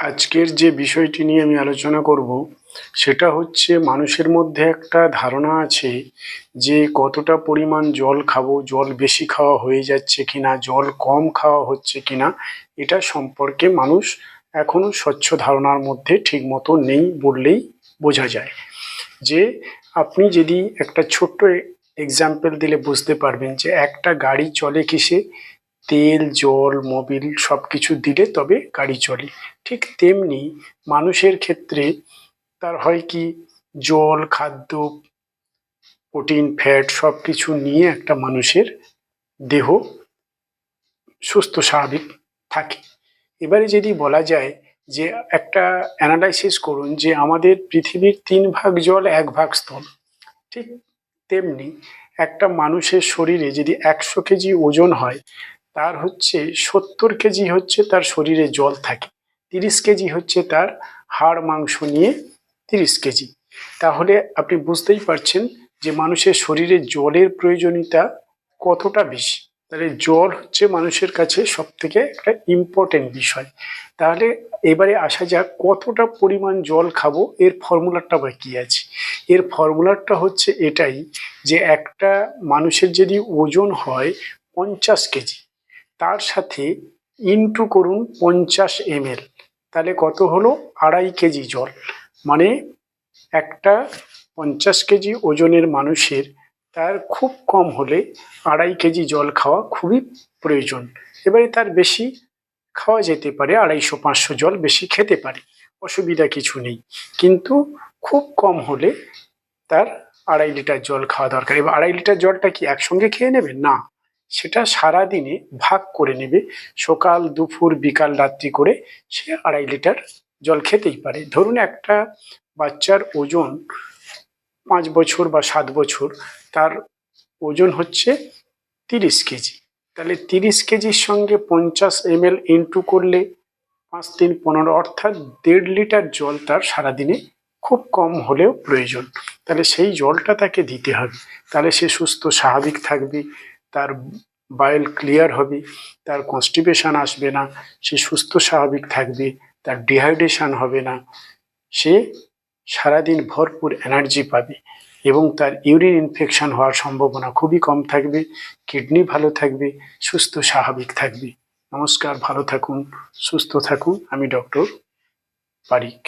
আজকের যে বিষয়টি নিয়ে আমি আলোচনা করব, সেটা হচ্ছে মানুষের মধ্যে একটা ধারণা আছে যে কতটা পরিমাণ জল খাব, জল বেশি খাওয়া হয়ে যাচ্ছে কিনা, জল কম খাওয়া হচ্ছে কিনা, এটা সম্পর্কে মানুষ এখনও স্বচ্ছ ধারণার মধ্যে ঠিকমতো নেই বললেই বোঝা যায়। যে আপনি যদি একটা ছোট্ট এক্সাম্পল দিলে বুঝতে পারবেন যে একটা গাড়ি চলে কিসে? তেল, জল, মোবিল সব কিছু দিলে তবে গাড়ি চলে। ঠিক তেমনি মানুষের ক্ষেত্রে তার হয় কি, জল, খাদ্য, প্রোটিন, ফ্যাট সব কিছু নিয়ে একটা মানুষের দেহ সুস্থ, স্বাভাবিক থাকে। এবারে যদি বলা যায় যে একটা অ্যানালাইসিস করুন যে আমাদের পৃথিবীর তিন ভাগ জল, এক ভাগ স্থল। ঠিক তেমনি একটা মানুষের শরীরে যদি একশো কেজি ওজন হয় তার হচ্ছে সত্তর কেজি হচ্ছে তার শরীরে জল থাকে। তিরিশ কেজি হচ্ছে তার হাড় মাংস নিয়ে তিরিশ কেজি। তাহলে আপনি বুঝতেই পারছেন যে মানুষের শরীরে জলের প্রয়োজনীয়তা কতটা বেশি। তাহলে জল হচ্ছে মানুষের কাছে সব থেকে একটা ইম্পর্টেন্ট বিষয়। তাহলে এবারে আসা যাক কতটা পরিমাণ জল খাব, এর ফর্মুলাটা বা কী আছে? এর ফর্মুলাটা হচ্ছে এটাই যে একটা মানুষের যদি ওজন হয় পঞ্চাশ কেজি তার সাথে ইনটু করুন পঞ্চাশ এমএল তাহলে কত হলো? আড়াই কেজি জল। মানে একটা পঞ্চাশ কেজি ওজনের মানুষের তার খুব কম হলে আড়াই কেজি জল খাওয়া খুবই প্রয়োজন। এবারে তার বেশি খাওয়া যেতে পারে, আড়াইশো পাঁচশো জল বেশি খেতে পারে, অসুবিধা কিছু নেই। কিন্তু খুব কম হলে তার আড়াই লিটার জল খাওয়া দরকার। এবার আড়াই লিটার জলটা কি একসঙ্গে খেয়ে নেবে না। সেটা সারা দিনে ভাগ করে নেবে। সকাল, দুপুর, বিকাল, রাত্রি করে সে আড়াই লিটার জল খেতেই পারে। ধরুন একটা বাচ্চার ওজন পাঁচ বছর বা সাত বছর, তার ওজন হচ্ছে তিরিশ কেজি। তাহলে তিরিশ কেজির সঙ্গে পঞ্চাশ এম এল ইন্টু করলে পাঁচ, তিন, পনেরো, অর্থাৎ দেড় লিটার জল তার সারাদিনে খুব কম হলেও প্রয়োজন। তাহলে সেই জলটা তাকে দিতে হবে। তাহলে সে সুস্থ, স্বাভাবিক থাকবে। তার বায়েল ক্লিয়ার হবে, তার কনস্টিপেশন আসবে না, সে সুস্থ স্বাভাবিক থাকবে, তার ডিহাইড্রেশন হবে না, সে সারাদিন ভরপুর এনার্জি পাবে এবং তার ইউরিন ইনফেকশন হওয়ার সম্ভাবনা খুবই কম থাকবে কিডনি ভালো থাকবে, সুস্থ স্বাভাবিক থাকবে। নমস্কার, ভালো থাকুন, সুস্থ থাকুন। আমি ডক্টর পারিক।